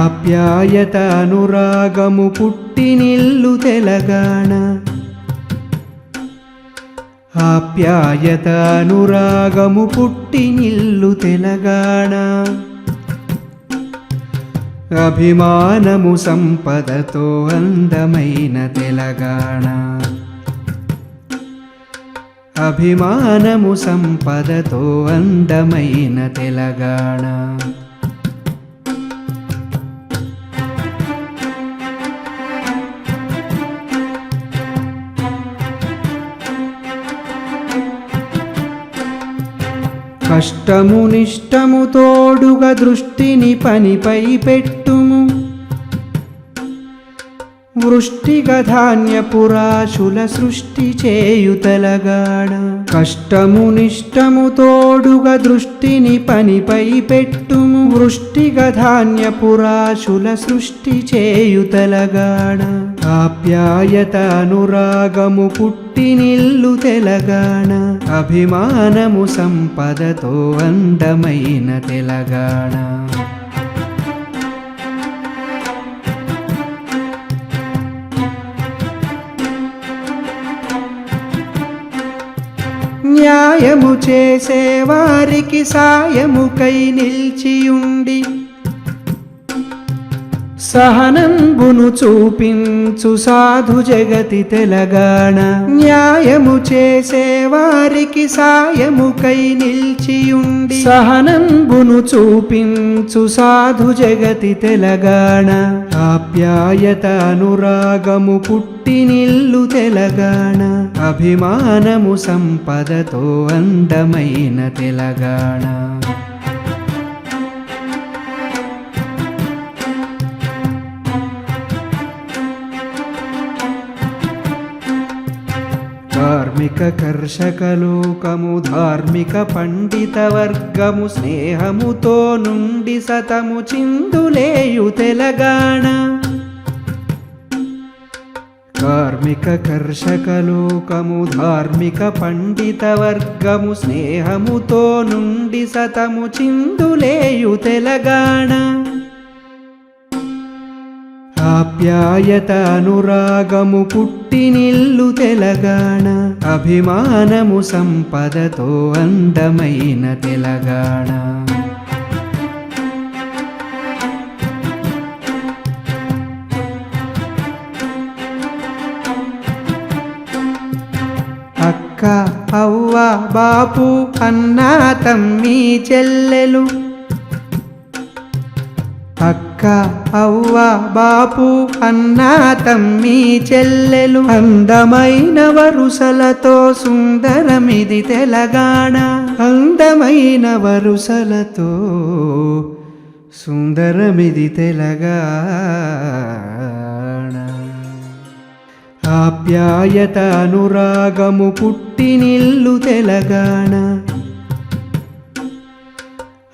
ఆప్యాయత అనురాగము పుట్టినిల్లు తెలంగాణ. ఆప్యాయత అనురాగము పుట్టినిల్లు తెలంగాణ. అభిమానము సంపదతో అందమైన తెలంగాణ. అభిమానము సంపదతో అందమైన తెలంగాణ. కష్టము నిష్టము తోడుగా దృష్టిని పనిపై పెట్టుము. వృష్టిగా ధాన్యపు రాశుల సృష్టి చేయుతలగాడ. కష్టము నిష్టము తోడుగా దృష్టిని పనిపై పెట్టుము. వృష్టిగ ధాన్యపు రాశుల సృష్టి చేయుతలగాడ. ఆప్యాయత అనురాగము పుట్టినిల్లు తెలంగాణ అభిమానము సంపదతో అందమైన తెలంగాణ. న్యాయము చేసే వారికి సాయముకై నిలిచియుండి సహనంబును చూపించు సాధు జగతి తెలగాణ. న్యాయము చేసే వారికి సాయముకై నిల్చియుండి. సహనంబును చూపించు సాధు జగతి తెలగాణ. ఆప్యాయత అనురాగము పుట్టినిల్లు తెలగాణ. అభిమానము సంపదతో అందమైన తెలగాణ. కార్మిక కర్షక లోకము ధార్మిక పండిత వర్గము స్నేహముతో నుండి సతము చిందులేయు తెలంగాణ. కార్మిక కర్షక లోకము ధార్మిక పండిత వర్గము స్నేహముతో నుండి సతము చిందులేయు తెలంగాణ. ఆప్యాయత అనురాగము పుట్టినిల్లు తెలంగాణ. అభిమానము సంపదతో అందమైన తెలంగాణ. అక్క అవ్వ బాపు అన్నా తమ్మి చెల్లెలు అక్క అవ్వ బాపు అన్న తమ్మి చెల్లెలు అందమైన వరుసలతో సుందరమిది తెలంగాణ అందమైన వరుసలతో సుందరమిది తెలంగాణ. ఆప్యాయత అనురాగము పుట్టినిల్లు తెలంగాణ.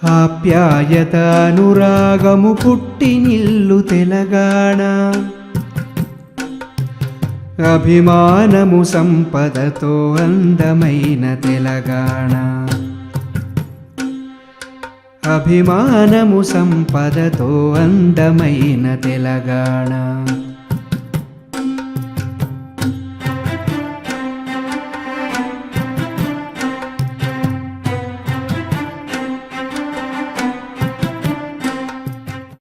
ఆప్యాయత అనురాగము పుట్టినిల్లు తెలంగాణ. అభిమానము సంపదతో అందమైన తెలంగాణ. అభిమానము సంపదతో అందమైన తెలంగాణ.